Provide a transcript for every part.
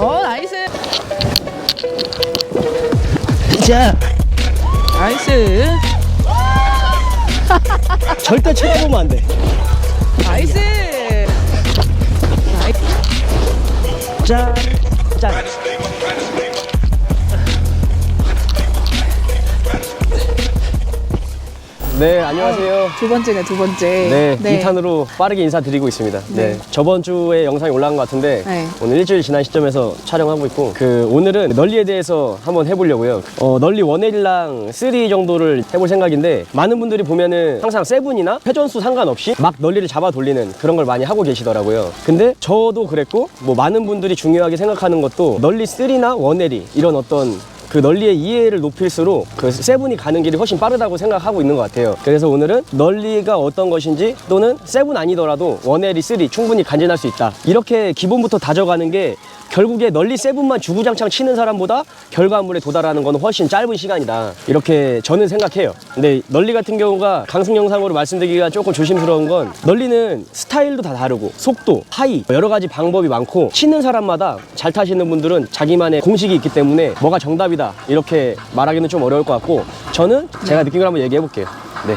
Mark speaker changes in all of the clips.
Speaker 1: 어 나이스.
Speaker 2: 자,
Speaker 1: 나이스.
Speaker 2: 절대 쳐다보면 안 돼.
Speaker 1: 나이스. 나이스
Speaker 2: 자, 자. 네, 안녕하세요.
Speaker 1: 두 번째가 두 번째
Speaker 2: 네, 2탄으로 빠르게 인사드리고 있습니다. 네.
Speaker 1: 네.
Speaker 2: 저번 주에 영상이 올라간 것 같은데
Speaker 1: 네.
Speaker 2: 오늘 일주일 지난 시점에서 촬영하고 있고 그 오늘은 널리에 대해서 한번 해보려고요. 어, 널리 원일랑 3 정도를 해볼 생각인데 많은 분들이 보면은 항상 세븐이나 회전수 상관없이 막 널리를 잡아 돌리는 그런 걸 많이 하고 계시더라고요. 근데 저도 그랬고 뭐 많은 분들이 중요하게 생각하는 것도 널리 3나 원엘이 이런 어떤 그 널리의 이해를 높일수록 그 세븐이 가는 길이 훨씬 빠르다고 생각하고 있는 것 같아요. 그래서 오늘은 널리가 어떤 것인지 또는 세븐 아니더라도 원엘이 쓰리 충분히 간직할 수 있다. 이렇게 기본부터 다져가는 게 결국에 널리 세븐만 주구장창 치는 사람보다 결과물에 도달하는 건 훨씬 짧은 시간이다. 이렇게 저는 생각해요. 근데 널리 같은 경우가 강승 영상으로 말씀드리기가 조금 조심스러운 건 널리는 스타일도 다 다르고 속도, 하이 여러 가지 방법이 많고 치는 사람마다 잘 타시는 분들은 자기만의 공식이 있기 때문에 뭐가 정답이다 이렇게 말하기는 좀 어려울 것 같고 저는 제가 느낀 걸 한번 얘기해 볼게요. 네.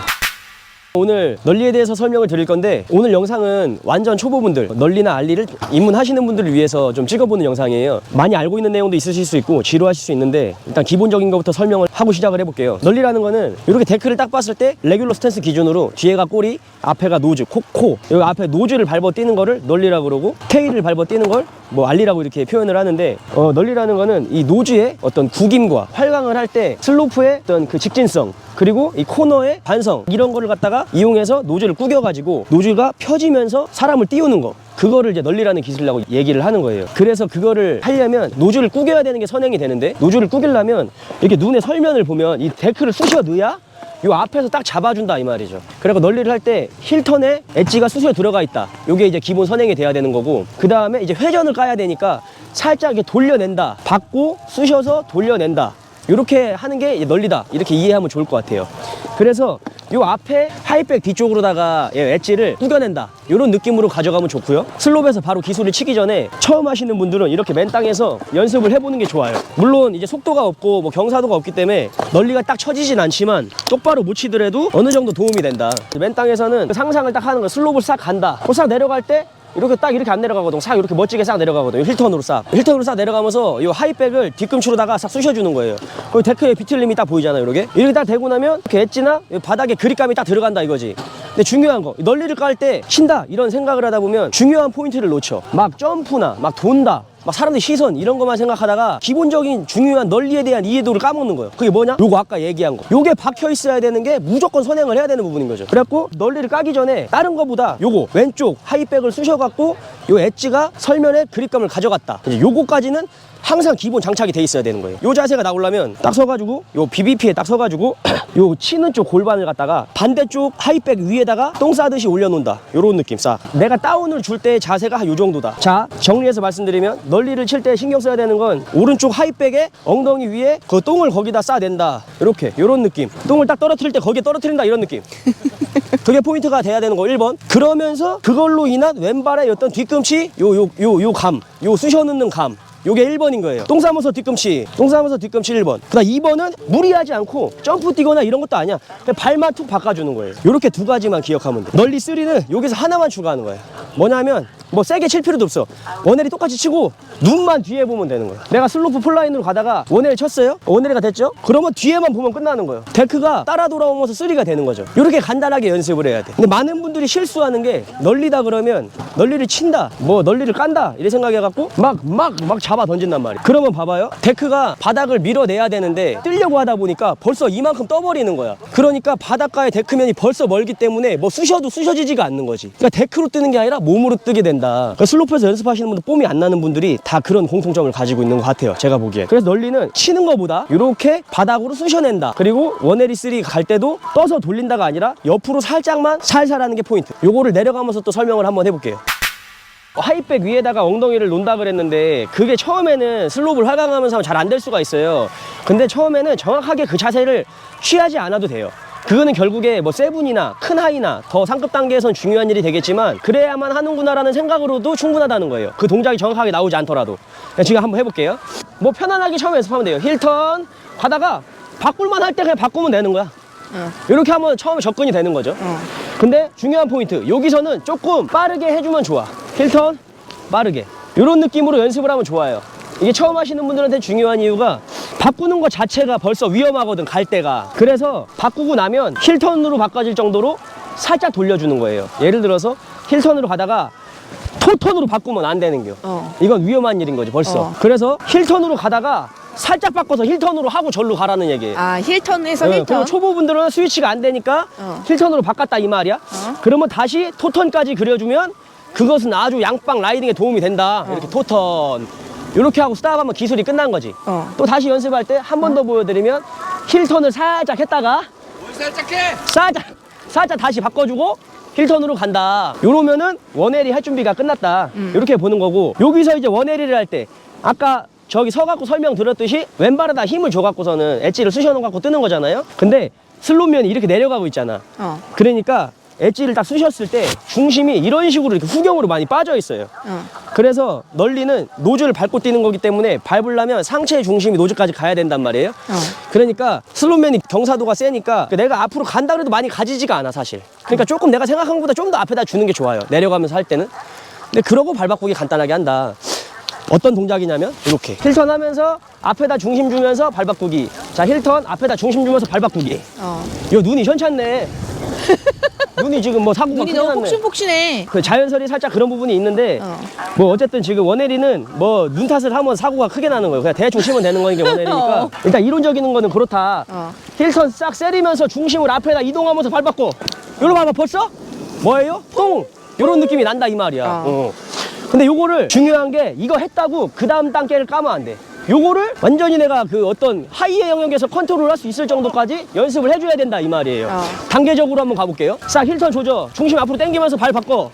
Speaker 2: 오늘 널리에 대해서 설명을 드릴 건데 오늘 영상은 완전 초보분들 널리나 알리를 입문하시는 분들을 위해서 좀 찍어보는 영상이에요. 많이 알고 있는 내용도 있으실 수 있고 지루하실 수 있는데 일단 기본적인 것부터 설명을 하고 시작을 해볼게요. 널리라는 거는 이렇게 데크를 딱 봤을 때 레귤러 스탠스 기준으로 뒤에가 꼬리 앞에가 노즈 코, 코. 여기 앞에 노즈를 밟아 뛰는 거를 널리라 그러고 테일을 밟아 뛰는 걸 뭐 알리라고 이렇게 표현을 하는데 어, 널리라는 거는 이 노즈의 어떤 구김과 활강을 할 때 슬로프의 어떤 그 직진성 그리고 이 코너의 반성 이런 거를 갖다가 이용해서 노즐을 구겨가지고 노즐가 펴지면서 사람을 띄우는 거 그거를 이제 널리라는 기술이라고 얘기를 하는 거예요. 그래서 그거를 하려면 노즐을 구겨야 되는 게 선행이 되는데 노즐을 구기려면 이렇게 눈에 설면을 보면 이 데크를 쑤셔 넣어야 요 앞에서 딱 잡아준다 이 말이죠. 그리고 널리를 할 때 힐턴에 엣지가 쑤셔 들어가 있다. 요게 이제 기본 선행이 돼야 되는 거고 그 다음에 이제 회전을 까야 되니까 살짝 이렇게 돌려낸다. 받고 쑤셔서 돌려낸다. 이렇게 하는 게 널리다. 이렇게 이해하면 좋을 것 같아요. 그래서 요 앞에 하이백 뒤쪽으로다가 예, 엣지를 꾸겨낸다. 이런 느낌으로 가져가면 좋고요. 슬롭에서 바로 기술을 치기 전에 처음 하시는 분들은 이렇게 맨 땅에서 연습을 해보는 게 좋아요. 물론 이제 속도가 없고 뭐 경사도가 없기 때문에 널리가 딱 쳐지진 않지만 똑바로 못 치더라도 어느 정도 도움이 된다. 맨 땅에서는 그 상상을 딱 하는 거 슬롭을 싹 간다. 그싹 내려갈 때 이렇게 딱 이렇게 안 내려가거든. 싹 이렇게 멋지게 싹 내려가거든. 힐턴으로 싹. 힐턴으로 싹 내려가면서 이 하이백을 뒤꿈치로다가 싹 쑤셔주는 거예요. 그리고 데크에 비틀림이 딱 보이잖아요. 이렇게. 이렇게 딱 대고 나면 이렇게 엣지나 이 바닥에 그립감이 딱 들어간다 이거지. 근데 중요한 거, 널리를 깔 때 친다 이런 생각을 하다 보면 중요한 포인트를 놓쳐. 막 점프나 막 돈다. 막 사람들 시선 이런 것만 생각하다가 기본적인 중요한 널리에 대한 이해도를 까먹는 거예요. 그게 뭐냐? 요거 아까 얘기한 거. 요게 박혀 있어야 되는 게 무조건 선행을 해야 되는 부분인 거죠. 그래갖고 널리를 까기 전에 다른 거보다 요거 왼쪽 하이백을 쑤셔갖고 요 엣지가 설면에 그립감을 가져갔다. 이제 요거까지는 항상 기본 장착이 돼 있어야 되는 거예요. 요 자세가 나오려면 딱 서가지고 요 BBP에 딱 서가지고 요 치는 쪽 골반을 갖다가 반대쪽 하이백 위에다가 똥 싸듯이 올려놓는다. 요런 느낌 싹. 내가 다운을 줄 때 자세가 한요 정도다. 자 정리해서 말씀드리면 널리를 칠 때 신경 써야 되는 건 오른쪽 하이백에 엉덩이 위에 그 똥을 거기다 싸댄다. 이렇게 요런 느낌. 똥을 딱 떨어뜨릴 때 거기에 떨어뜨린다 이런 느낌. 그게 포인트가 돼야 되는 거 1번. 그러면서 그걸로 인한 왼발의 어떤 뒤꿈치 요 요 요 요 감, 요 쑤셔 넣는 감. 요게 1번인 거예요. 똥 싸면서 뒤꿈치, 똥 싸면서 뒤꿈치 1번. 그다음 2번은 무리하지 않고 점프 뛰거나 이런 것도 아니야. 그냥 발만 툭 바꿔주는 거예요. 요렇게 두 가지만 기억하면 돼. 널리 3는 여기서 하나만 추가하는 거예요. 뭐냐면 뭐 세게 칠 필요도 없어. 원엘이 똑같이 치고 눈만 뒤에 보면 되는 거야. 내가 슬로프 풀라인으로 가다가 원엘 쳤어요? 원엘이가 됐죠? 그러면 뒤에만 보면 끝나는 거예요. 데크가 따라 돌아오면서 쓰리가 되는 거죠. 이렇게 간단하게 연습을 해야 돼. 근데 많은 분들이 실수하는 게 널리다 그러면 널리를 친다, 뭐 널리를 깐다 이래 생각해갖고 막 막 막 잡아 던진단 말이야. 그러면 봐봐요. 데크가 바닥을 밀어내야 되는데 뜨려고 하다 보니까 벌써 이만큼 떠버리는 거야. 그러니까 바닷가의 데크면이 벌써 멀기 때문에 뭐 쑤셔도 쑤셔지지가 않는 거지. 그러니까 데크로 뜨는 게 아니라 몸으로 뜨게 된다. 그러니까 슬로프에서 연습하시는 분들 폼이 안 나는 분들이 다 그런 공통점을 가지고 있는 것 같아요. 제가 보기에. 그래서 널리는 치는 것보다 이렇게 바닥으로 쑤셔낸다. 그리고 원에리 3갈 때도 떠서 돌린다가 아니라 옆으로 살짝만 살살 하는 게 포인트. 요거를 내려가면서 또 설명을 한번 해볼게요. 하이백 위에다가 엉덩이를 놓는다 그랬는데 그게 처음에는 슬롭을 활강하면서 하면 잘 안 될 수가 있어요. 근데 처음에는 정확하게 그 자세를 취하지 않아도 돼요. 그거는 결국에 뭐 세븐이나 큰 하이나 더 상급 단계에선 중요한 일이 되겠지만 그래야만 하는구나라는 생각으로도 충분하다는 거예요. 그 동작이 정확하게 나오지 않더라도. 그냥 지금 한번 해볼게요. 뭐 편안하게 처음 연습하면 돼요. 힐턴 가다가 바꿀만 할 때 그냥 바꾸면 되는 거야.
Speaker 1: 어.
Speaker 2: 이렇게 하면 처음에 접근이 되는 거죠.
Speaker 1: 어.
Speaker 2: 근데 중요한 포인트 여기서는 조금 빠르게 해주면 좋아 힐턴 빠르게 이런 느낌으로 연습을 하면 좋아요 이게 처음 하시는 분들한테 중요한 이유가 바꾸는 것 자체가 벌써 위험하거든 갈 때가 그래서 바꾸고 나면 힐턴으로 바꿔질 정도로 살짝 돌려주는 거예요 예를 들어서 힐턴으로 가다가 토턴으로 바꾸면 안 되는 겨
Speaker 1: 어.
Speaker 2: 이건 위험한 일인 거지 벌써
Speaker 1: 어.
Speaker 2: 그래서 힐턴으로 가다가 살짝 바꿔서 힐턴으로 하고 절로 가라는 얘기예요
Speaker 1: 아 힐턴에서
Speaker 2: 네,
Speaker 1: 힐턴.
Speaker 2: 초보분들은 스위치가 안 되니까
Speaker 1: 어.
Speaker 2: 힐턴으로 바꿨다 이 말이야.
Speaker 1: 어.
Speaker 2: 그러면 다시 토턴까지 그려주면 그것은 아주 양빵 라이딩에 도움이 된다. 이렇게 토턴. 이렇게 하고 스탑 하면 기술이 끝난 거지.
Speaker 1: 어.
Speaker 2: 또 다시 연습할 때 한 번 더 보여드리면 힐턴을 살짝 했다가
Speaker 3: 살짝 해.
Speaker 2: 살짝 살짝 다시 바꿔주고 힐턴으로 간다. 이러면은 원에리 할 준비가 끝났다. 이렇게 보는 거고 여기서 이제 원에리를 할 때 아까 저기 서갖고 설명 드렸듯이 왼발에다 힘을 줘갖고서는 엣지를 쑤셔놓고 뜨는 거잖아요. 근데 슬롯면이 이렇게 내려가고 있잖아.
Speaker 1: 어.
Speaker 2: 그러니까 엣지를 딱 쑤셨을 때 중심이 이런 식으로 이렇게 후경으로 많이 빠져 있어요.
Speaker 1: 어.
Speaker 2: 그래서 널리는 노즈를 밟고 뛰는 거기 때문에 밟으려면 상체의 중심이 노즈까지 가야 된단 말이에요.
Speaker 1: 어.
Speaker 2: 그러니까 슬롯맨이 경사도가 세니까 내가 앞으로 간다 그래도 많이 가지지가 않아 사실. 그러니까 조금 내가 생각한 것보다 좀 더 앞에다 주는 게 좋아요. 내려가면서 할 때는. 근데 그러고 발바꾸기 간단하게 한다. 어떤 동작이냐면 이렇게 힐턴 하면서 앞에다 중심 주면서 발 바꾸기. 자 힐턴 앞에다 중심 주면서 발 바꾸기.
Speaker 1: 어.
Speaker 2: 요 눈이 현찮네. 눈이 지금 뭐 사고가
Speaker 1: 눈이 너무
Speaker 2: 났네.
Speaker 1: 폭신폭신해.
Speaker 2: 그 자연설이 살짝 그런 부분이 있는데
Speaker 1: 어.
Speaker 2: 뭐 어쨌든 지금 원혜리는 뭐 눈 탓을 하면 사고가 크게 나는 거예요. 그냥 대충 치면 되는 거니까 원혜리니까
Speaker 1: 어.
Speaker 2: 일단 이론적인 거는 그렇다.
Speaker 1: 어.
Speaker 2: 힐턴 싹 세리면서 중심을 앞에다 이동하면서 밟았고 요로 봐봐 벌써 뭐예요? 똥 요런 느낌이 난다 이 말이야.
Speaker 1: 어.
Speaker 2: 어. 근데 요거를 중요한 게 이거 했다고 그 다음 단계를 까면 안 돼. 요거를 완전히 내가 그 어떤 하이의 영역에서 컨트롤할 수 있을 정도까지 연습을 해줘야 된다 이 말이에요.
Speaker 1: 어.
Speaker 2: 단계적으로 한번 가볼게요. 싹 힐턴 조져. 중심 앞으로 당기면서 발 바꿔.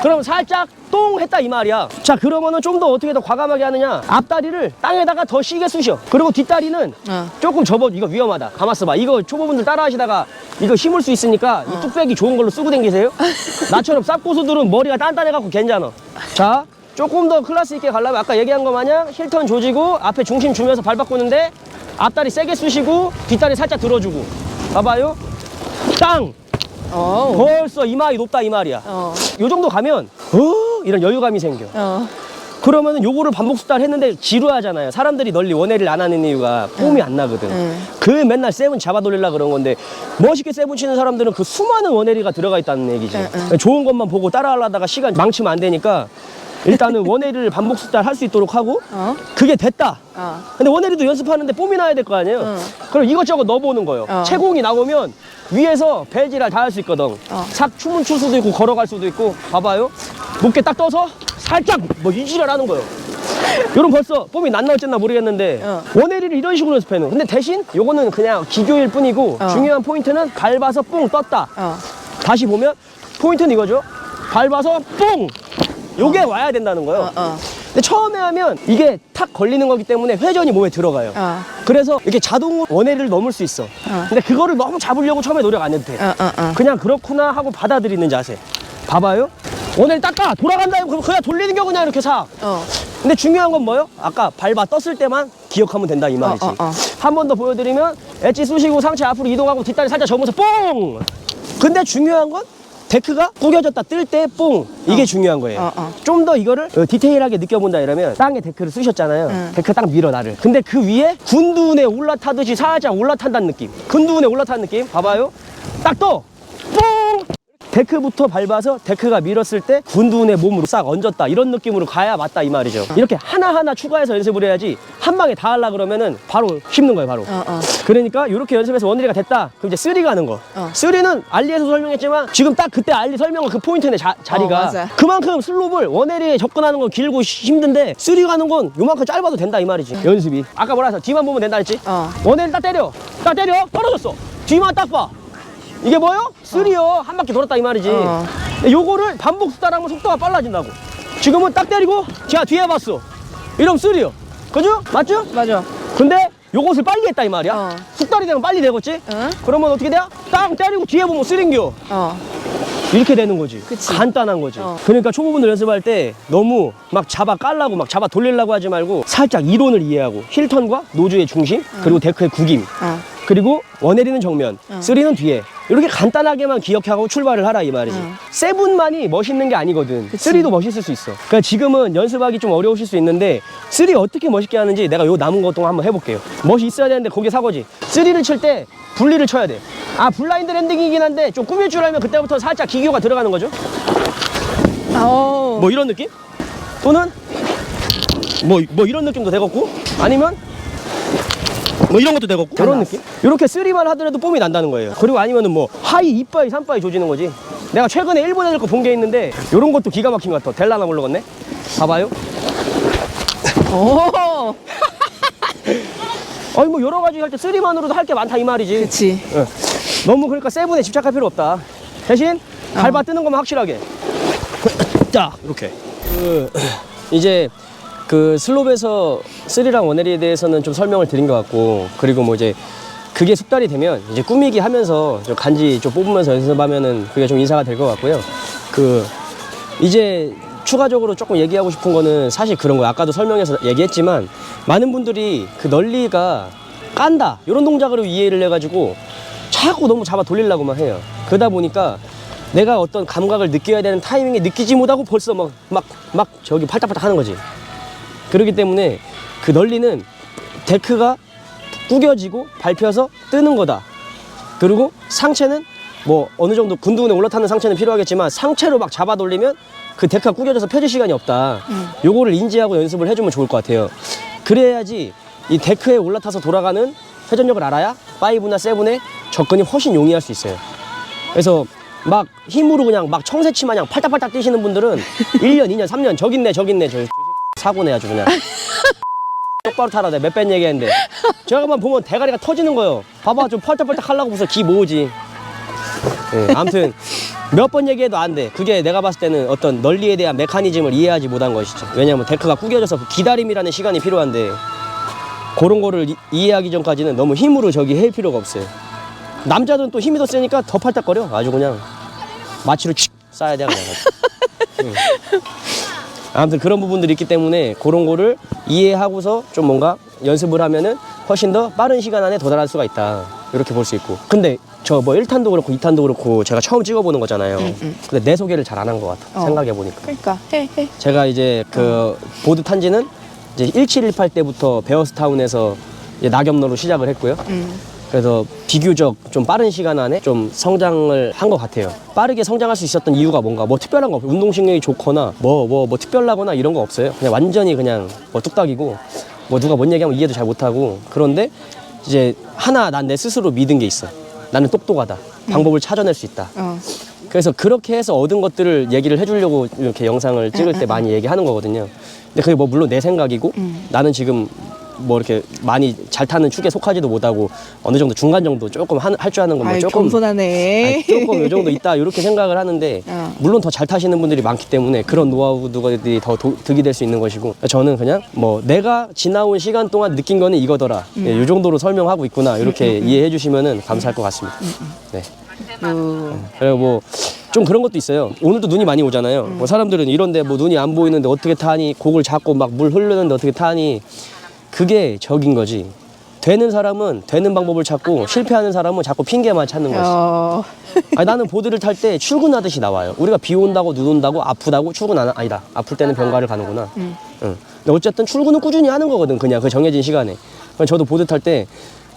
Speaker 2: 그럼 살짝 똥 했다 이 말이야. 자 그러면은 좀 더 어떻게 더 과감하게 하느냐. 앞다리를 땅에다가 더 시게 쑤셔. 그리고 뒷다리는
Speaker 1: 어.
Speaker 2: 조금 접어. 이거 위험하다. 가만있어 봐. 이거 초보분들 따라 하시다가 이거 힘을 수 있으니까 이 뚝배기 좋은 걸로 쓰고 다니세요. 나처럼 쌉고수들은 머리가 단단해갖고 괜찮아. 자 조금 더 클래스 있게 가려면 아까 얘기한 거 마냥 힐턴 조지고 앞에 중심 주면서 발 바꾸는데 앞다리 세게 쑤시고 뒷다리 살짝 들어주고 봐봐요. 땅!
Speaker 1: 어.
Speaker 2: 벌써 이마이 높다 이 말이야.
Speaker 1: 어.
Speaker 2: 요 정도 가면 어 이런 여유감이 생겨.
Speaker 1: 어.
Speaker 2: 그러면은 요거를 반복 수달 했는데 지루하잖아요. 사람들이 널리 원해를 안 하는 이유가 폼이 안 나거든.
Speaker 1: 응.
Speaker 2: 그 맨날 세븐 잡아 돌리려 그런 건데 멋있게 세븐 치는 사람들은 그 수많은 원해리가 들어가 있다는 얘기지.
Speaker 1: 응,
Speaker 2: 좋은 것만 보고 따라하려다가 시간 망치면 안 되니까 일단은 원해리를 반복 수달 할 수 있도록 하고
Speaker 1: 어.
Speaker 2: 그게 됐다.
Speaker 1: 어.
Speaker 2: 근데 원해리도 연습하는데 폼이 나야 될 거 아니에요?
Speaker 1: 응.
Speaker 2: 그럼 이것저것 넣어보는 거예요.
Speaker 1: 어.
Speaker 2: 채공이 나오면 위에서 배지랄 다 할 수 있거든.
Speaker 1: 어.
Speaker 2: 삭 춤을 출 수도 있고 걸어갈 수도 있고 봐봐요. 높게 딱 떠서 살짝 뭐 이지랄 하는 거예요. 이런 벌써 폼이 난 나올지나 모르겠는데
Speaker 1: 어.
Speaker 2: 원해리를 이런 식으로 연습해는. 근데 대신 요거는 그냥 기교일 뿐이고
Speaker 1: 어.
Speaker 2: 중요한 포인트는 밟아서 뽕 떴다.
Speaker 1: 어.
Speaker 2: 다시 보면 포인트는 이거죠. 밟아서 뽕. 요게 와야 된다는 거예요.
Speaker 1: 어. 어.
Speaker 2: 근데 처음에 하면 이게 탁 걸리는 거기 때문에 회전이 몸에 들어가요.
Speaker 1: 어.
Speaker 2: 그래서 이렇게 자동으로 원해를 넘을 수 있어. 근데 그거를 너무 잡으려고 처음에 노력 안 해도 돼.
Speaker 1: 어. 어. 어.
Speaker 2: 그냥 그렇구나 하고 받아들이는 자세. 봐봐요. 원해를 닦아 돌아간다 그럼 그냥 돌리는 겨 그냥 이렇게 사.
Speaker 1: 어.
Speaker 2: 근데 중요한 건 뭐요? 아까 밟아 떴을 때만 기억하면 된다 이 말이지.
Speaker 1: 어, 어, 어.
Speaker 2: 한 번 더 보여드리면 엣지 쑤시고 상체 앞으로 이동하고 뒷다리 살짝 접으면서 뽕. 근데 중요한 건 데크가 구겨졌다 뜰 때 뽕. 이게 중요한 거예요.
Speaker 1: 어, 어.
Speaker 2: 좀 더 이거를 어, 디테일하게 느껴본다 이러면 땅에 데크를 쑤셨잖아요.
Speaker 1: 응.
Speaker 2: 데크 딱 밀어 나를. 근데 그 위에 군두운에 올라타듯이 살짝 올라탄다는 느낌. 군두운에 올라타는 느낌. 봐봐요. 딱 떠. 뽕. 데크부터 밟아서 데크가 밀었을 때 군두운의 몸으로 싹 얹었다. 이런 느낌으로 가야 맞다 이 말이죠. 이렇게 하나하나 추가해서 연습을 해야지 한 방에 다 하려 그러면은 바로 힘든 거예요 바로.
Speaker 1: 어. 어.
Speaker 2: 그러니까 이렇게 연습해서 원리가 됐다. 그럼 이제 쓰리 가는 거.
Speaker 1: 어.
Speaker 2: 쓰리는 알리에서 설명했지만 지금 딱 그때 알리 설명한 그 포인트네 자, 자리가.
Speaker 1: 어.
Speaker 2: 그만큼 슬롭을 원에리에 접근하는 건 길고 시- 힘든데 쓰리 가는 건 요만큼 짧아도 된다 이 말이지. 연습이. 아까 뭐라 했어 뒤만 보면 된다 했지?
Speaker 1: 어.
Speaker 2: 원에리 딱 때려. 딱 때려. 떨어졌어. 뒤만 딱 봐 이게 뭐요? 쓰리요 한 바퀴 돌았다 이 말이지
Speaker 1: 어.
Speaker 2: 요거를 반복 수다라면 속도가 빨라진다고 지금은 딱 때리고 자 뒤에 봤어 이러면 쓰리요 그죠? 맞죠?
Speaker 1: 맞아.
Speaker 2: 근데 요것을 빨리 했다 이 말이야.
Speaker 1: 어.
Speaker 2: 숙달이 되면 빨리 되겠지?
Speaker 1: 응?
Speaker 2: 그러면 어떻게 돼? 딱 때리고 뒤에 보면 쓰링겨.
Speaker 1: 어.
Speaker 2: 이렇게 되는 거지.
Speaker 1: 그치.
Speaker 2: 간단한 거지.
Speaker 1: 어.
Speaker 2: 그러니까 초보분들 연습할 때 너무 막 잡아 깔라고 막 잡아 돌리려고 하지 말고 살짝 이론을 이해하고 힐턴과 노즈의 중심 그리고 데크의 구김
Speaker 1: 어.
Speaker 2: 그리고 원내리는 정면,
Speaker 1: 어.
Speaker 2: 쓰리는 뒤에 이렇게 간단하게만 기억하고 출발을 하라 이 말이지.
Speaker 1: 어.
Speaker 2: 세븐만이 멋있는 게 아니거든.
Speaker 1: 그치.
Speaker 2: 쓰리도 멋있을 수 있어. 그러니까 지금은 연습하기 좀 어려우실 수 있는데 쓰리 어떻게 멋있게 하는지 내가 요 남은 것 동안 한번 해볼게요. 멋이 있어야 되는데 거기에 사고지. 쓰리를 칠 때 분리를 쳐야 돼. 아 블라인드 랜딩이긴 한데 좀 꾸밀 줄 알면 그때부터 살짝 기교가 들어가는 거죠.
Speaker 1: 어.
Speaker 2: 뭐 이런 느낌? 또는 뭐, 뭐 이런 느낌도 되겠고 아니면 뭐 이런 것도 되겠고 이런 느낌? 이렇게 쓰리만 하더라도 뽐이 난다는 거예요 그리고 아니면은 뭐 하이 2바이 3바이 조지는 거지 내가 최근에 일본 애들 거 본 게 있는데 이런 것도 기가 막힌 것 같아 델라나 모르겠네 봐봐요
Speaker 1: 오.
Speaker 2: 아니 뭐 여러 가지 할 때 쓰리만으로도 할 게 많다 이 말이지
Speaker 1: 그치.
Speaker 2: 응. 너무 그러니까 세븐에 집착할 필요 없다. 대신 밟아 뜨는 것만 확실하게. 자 이렇게. 그, 이제 그 슬롭에서 쓰리랑 원에리에 대해서는 좀 설명을 드린 것 같고 그리고 뭐 이제 그게 숙달이 되면 이제 꾸미기 하면서 좀 간지 좀 뽑으면서 연습하면은 그게 좀 인사가 될 것 같고요. 그 이제 추가적으로 조금 얘기하고 싶은 거는 사실 그런 거예요. 아까도 설명해서 얘기했지만 많은 분들이 그 널리가 깐다 이런 동작으로 이해를 해가지고 자꾸 너무 잡아 돌리려고만 해요. 그러다 보니까 내가 어떤 감각을 느껴야 되는 타이밍에 느끼지 못하고 벌써 막 막 막 저기 팔딱팔딱 하는 거지. 그렇기 때문에 그 널리는 데크가 구겨지고 밟혀서 뜨는 거다. 그리고 상체는 뭐 어느 정도 군두근에 올라타는 상체는 필요하겠지만 상체로 막 잡아 돌리면 그 데크가 구겨져서 펴질 시간이 없다.
Speaker 1: 음.
Speaker 2: 요거를 인지하고 연습을 해주면 좋을 것 같아요. 그래야지 이 데크에 올라타서 돌아가는 회전력을 알아야 5나 7에 접근이 훨씬 용이할 수 있어요. 그래서 막 힘으로 그냥 막 청새치 마냥 팔딱팔딱 뛰시는 분들은 1년, 2년, 3년 저기 있네 저기 있네 저 사고네 아주 그냥 똑바로 타라 내가 몇번 얘기했는데 저가만 보면 대가리가 터지는 거예요 봐봐 좀 팔딱팔딱 하려고 벌써 기 모으지 예, 아무튼 몇 번 얘기해도 안 돼. 그게 내가 봤을 때는 어떤 널리에 대한 메커니즘을 이해하지 못한 것이죠. 왜냐하면 데크가 구겨져서 그 기다림이라는 시간이 필요한데 그런 거를 이- 이해하기 전까지는 너무 힘으로 저기 할 필요가 없어요. 남자들은 또 힘이 더 세니까 더 팔딱거려. 아주 그냥 마취로 칙 쏴야 돼 그냥. 응. 아무튼 그런 부분들이 있기 때문에 그런 거를 이해하고서 좀 뭔가 연습을 하면은 훨씬 더 빠른 시간 안에 도달할 수가 있다. 이렇게 볼 수 있고. 근데 저 뭐 1탄도 그렇고 2탄도 그렇고 제가 처음 찍어보는 거잖아요. 근데 내 소개를 잘 안 한 것 같아.
Speaker 1: 어.
Speaker 2: 생각해보니까.
Speaker 1: 그러니까 해 해.
Speaker 2: 제가 이제 그 보드 탄 지는 이제 1718 때부터 베어스타운에서 이제 낙엽로로 시작을 했고요.
Speaker 1: 음.
Speaker 2: 그래서 비교적 좀 빠른 시간 안에 좀 성장을 한 것 같아요. 빠르게 성장할 수 있었던 이유가 뭔가 뭐 특별한 거 없어요. 운동신경이 좋거나 뭐 뭐 뭐 특별하거나 이런 거 없어요. 그냥 완전히 그냥 뭐 뚝딱이고 뭐 누가 뭔 얘기하면 이해도 잘 못하고 그런데 이제 하나 난 내 스스로 믿은 게 있어. 나는 똑똑하다. 방법을 찾아낼 수 있다.
Speaker 1: 어.
Speaker 2: 그래서 그렇게 해서 얻은 것들을 얘기를 해주려고 이렇게 영상을 찍을 때 많이 얘기하는 거거든요. 근데 그게 뭐 물론 내 생각이고
Speaker 1: 음.
Speaker 2: 나는 지금 뭐 이렇게 많이 잘 타는 축에 속하지도 못하고 어느 정도 중간 정도 조금 할 줄 아는 건뭐
Speaker 1: 아이
Speaker 2: 조금
Speaker 1: 겸손하네.
Speaker 2: 아니, 조금 요 정도 있다 이렇게 생각을 하는데
Speaker 1: 어.
Speaker 2: 물론 더 잘 타시는 분들이 많기 때문에 그런 노하우들이 더 도- 득이 될 수 있는 것이고 저는 그냥 뭐 내가 지나온 시간 동안 느낀 거는 이거더라
Speaker 1: 음.
Speaker 2: 예, 이 정도로 설명하고 있구나 이렇게 이해해 주시면은 감사할 것 같습니다.
Speaker 1: 음,
Speaker 2: 네.
Speaker 1: 어.
Speaker 2: 그리고 뭐 좀 그런 것도 있어요. 오늘도 눈이 많이 오잖아요. 뭐 사람들은 이런데 뭐 눈이 안 보이는데 어떻게 타니? 곡을 잡고 막 물 흐르는데 어떻게 타니? 그게 적인 거지. 되는 사람은 되는 방법을 찾고 실패하는 사람은 자꾸 핑계만 찾는 거지.
Speaker 1: 어.
Speaker 2: 아니, 나는 보드를 탈 때 출근하듯이 나와요. 우리가 비 온다고 눈 온다고 아프다고 출근 안 하- 아니다. 아플 때는 병가를 가는구나.
Speaker 1: 음.
Speaker 2: 응. 근데 어쨌든 출근은 꾸준히 하는 거거든. 그냥 그 정해진 시간에. 저도 보드 탈때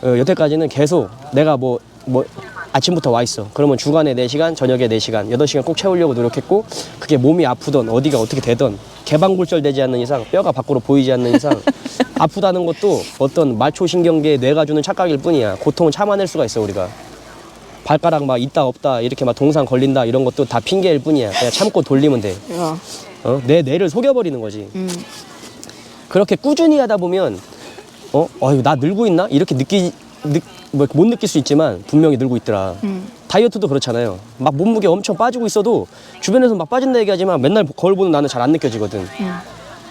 Speaker 2: 어, 여태까지는 계속 내가 뭐뭐 아침부터 와 있어. 그러면 주간에 4시간, 저녁에 4시간, 8시간 꼭 채우려고 노력했고 그게 몸이 아프던 어디가 어떻게 되던 개방골절 되지 않는 이상 뼈가 밖으로 보이지 않는 이상 아프다는 것도 어떤 말초신경계에 뇌가 주는 착각일 뿐이야. 고통을 참아낼 수가 있어 우리가. 발가락 막 있다 없다 이렇게 막 동상 걸린다 이런 것도 다 핑계일 뿐이야. 그냥 참고 돌리면 돼.
Speaker 1: 어.
Speaker 2: 어? 내 뇌를 속여버리는 거지.
Speaker 1: 음.
Speaker 2: 그렇게 꾸준히 하다 보면 어, 어유 나 늘고 있나 이렇게 느끼 느, 뭐 못 느낄 수 있지만 분명히 늘고 있더라.
Speaker 1: 음.
Speaker 2: 다이어트도 그렇잖아요. 막 몸무게 엄청 빠지고 있어도 주변에서 막 빠진다 얘기하지만 맨날 거울 보는 나는 잘 안 느껴지거든.
Speaker 1: 음.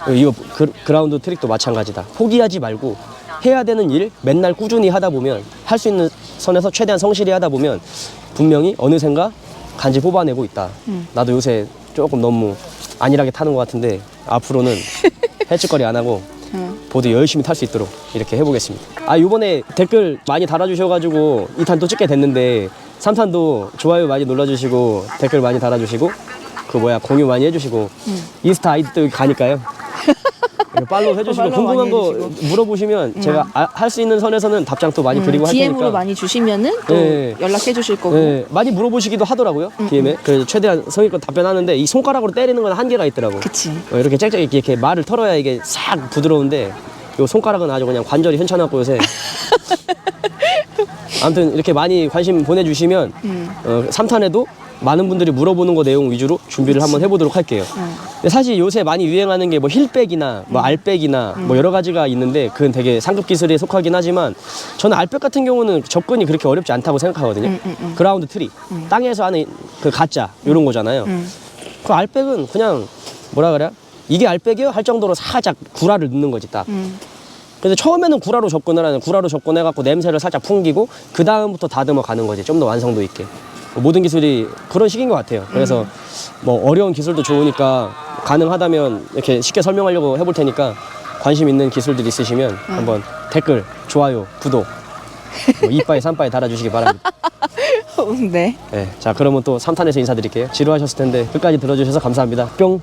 Speaker 2: 어, 이거 그, 그라운드 트릭도 마찬가지다. 포기하지 말고 해야 되는 일 맨날 꾸준히 하다 보면 할 수 있는 선에서 최대한 성실히 하다 보면 분명히 어느샌가 간지 뽑아내고 있다. 나도 요새 조금 너무 안일하게 타는 것 같은데 앞으로는 헬ጭ거리 안 하고
Speaker 1: 응.
Speaker 2: 보드 열심히 탈 수 있도록 이렇게 해보겠습니다. 아 이번에 댓글 많이 달아주셔가지고 2탄 또 찍게 됐는데 3탄도 좋아요 많이 눌러주시고 댓글 많이 달아주시고 그 뭐야 공유 많이 해주시고 인스타 아이디 또 여기 가니까요. 팔로우 해주시고
Speaker 1: 팔로우
Speaker 2: 궁금한
Speaker 1: 많이
Speaker 2: 거 물어보시면 제가 할 수 있는 선에서는 답장 또 많이 드리고 할
Speaker 1: DM으로
Speaker 2: 테니까
Speaker 1: 음, 많이 주시면은 또
Speaker 2: 네.
Speaker 1: 연락해 주실 거고.
Speaker 2: 네, 많이 물어보시기도 하더라고요 DM에 그래서 최대한 성의껏 답변하는데 이 손가락으로 때리는 건 한계가 있더라고
Speaker 1: 그치.
Speaker 2: 어, 이렇게 짹짹 이렇게, 이렇게 말을 털어야 이게 싹 부드러운데 요 손가락은 아주 그냥 관절이 현찮았고 요새 아무튼 이렇게 많이 관심 보내주시면
Speaker 1: 음.
Speaker 2: 어, 3탄에도 많은 분들이 물어보는 거 내용 위주로 준비를 한번 해보도록 할게요
Speaker 1: 응.
Speaker 2: 근데 사실 요새 많이 유행하는 게 뭐 힐백이나 뭐 알백이나 뭐 여러 가지가 있는데 그건 되게 상급 기술에 속하긴 하지만 저는 알백 같은 경우는 접근이 그렇게 어렵지 않다고 생각하거든요
Speaker 1: 음, 음, 음.
Speaker 2: 그라운드 트리 땅에서 하는 그 가짜 이런 거잖아요
Speaker 1: 응.
Speaker 2: 그 알백은 그냥 뭐라 그래? 이게 알백이요? 할 정도로 살짝 구라를 넣는 거지 딱.
Speaker 1: 응.
Speaker 2: 그래서 처음에는 구라로 접근을 하는 구라로 접근해갖고 냄새를 살짝 풍기고 그 다음부터 다듬어 가는 거지 좀 더 완성도 있게. 모든 기술이 그런 식인 것 같아요. 그래서 뭐 어려운 기술도 좋으니까 가능하다면 이렇게 쉽게 설명하려고 해볼 테니까 관심 있는 기술들 있으시면 한번 댓글, 좋아요, 구독, 뭐 이빠이 삼빠이 달아주시기 바랍니다.
Speaker 1: 네.
Speaker 2: 네, 자 그러면 또 3탄에서 인사드릴게요. 지루하셨을 텐데 끝까지 들어주셔서 감사합니다. 뿅.